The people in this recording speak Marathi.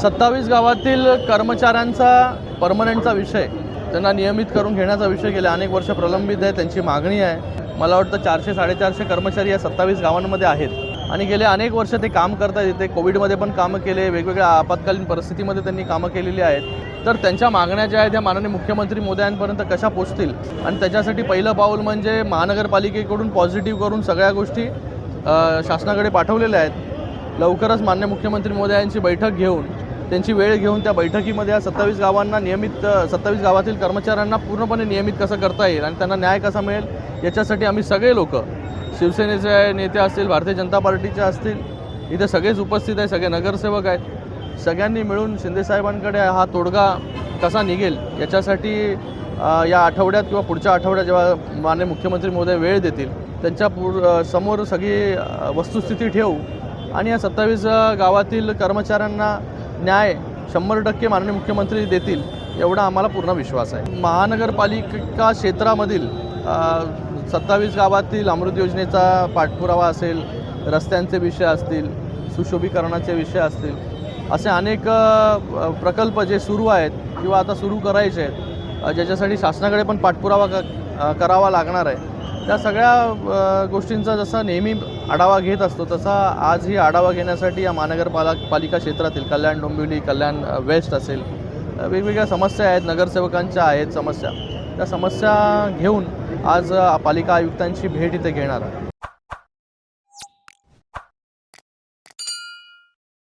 सत्तावीस गावातील कर्मचाऱ्यांचा परमनंटचा विषय त्यांना नियमित करून घेण्याचा विषय गेले अनेक वर्ष प्रलंबित आहे त्यांची मागणी आहे. मला वाटतं चारशे साडेचारशे कर्मचारी या सत्तावीस गावांमध्ये आहेत. आणि गेले अनेक वर्ष ते काम करतात इथे. कोविडमध्ये पण कामं केले वेगवेगळ्या आपत्कालीन परिस्थितीमध्ये त्यांनी कामं केलेली आहेत. तर त्यांच्या मागण्या ज्या आहेत त्या माननीय मुख्यमंत्री मोदयांपर्यंत कशा पोचतील? आणि त्याच्यासाठी पहिलं पाऊल म्हणजे महानगरपालिकेकडून पॉझिटिव्ह करून सगळ्या गोष्टी शासनाकडे पाठवलेल्या आहेत. लवकरच मान्य मुख्यमंत्री मोदयांची बैठक घेऊन त्यांची वेळ घेऊन त्या बैठकीमध्ये या सत्तावीस गावांना नियमित सत्तावीस गावातील कर्मचाऱ्यांना पूर्णपणे नियमित कसं करता येईल आणि त्यांना न्याय कसा मिळेल याच्यासाठी आम्ही सगळे लोक शिवसेनेचे नेते असतील भारतीय जनता पार्टीचे असतील इथे सगळेच उपस्थित आहे सगळे नगरसेवक आहेत. सगळ्यांनी मिळून शिंदेसाहेबांकडे हा तोडगा कसा निघेल याच्यासाठी या आठवड्यात किंवा पुढच्या आठवड्यात जेव्हा मान्य मुख्यमंत्री महोदय वेळ देतील त्यांच्या पुर समोर सगळी वस्तुस्थिती ठेवू आणि या सत्तावीस गावातील कर्मचाऱ्यांना न्याय शंभर टक्के माननीय मुख्यमंत्री देतील एवढा आम्हाला पूर्ण विश्वास आहे. महानगरपालिका क्षेत्रामधील सत्तावीस गावातील अमृत योजनेचा पाठपुरावा असेल रस्त्यांचे विषय असतील सुशोभीकरणाचे विषय असतील असे अनेक प्रकल्प जे सुरू आहेत किंवा आता सुरू करायचे आहेत ज्याच्यासाठी शासनाकडे पण पाठपुरावा क करावा लागणार आहे. त्या सगळ्या गोष्टींचा जसा नेहमी आढावा घेत असतो तसा आजही आढावा घेण्यासाठी या महानगरपाला पालिका क्षेत्रातील कल्याण डोंबिवली कल्याण वेस्ट असेल वेगवेगळ्या समस्या आहेत नगरसेवकांच्या आहेत समस्या. त्या समस्या घेऊन आज पालिका आयुक्तांची भेट इथे घेणार. आहे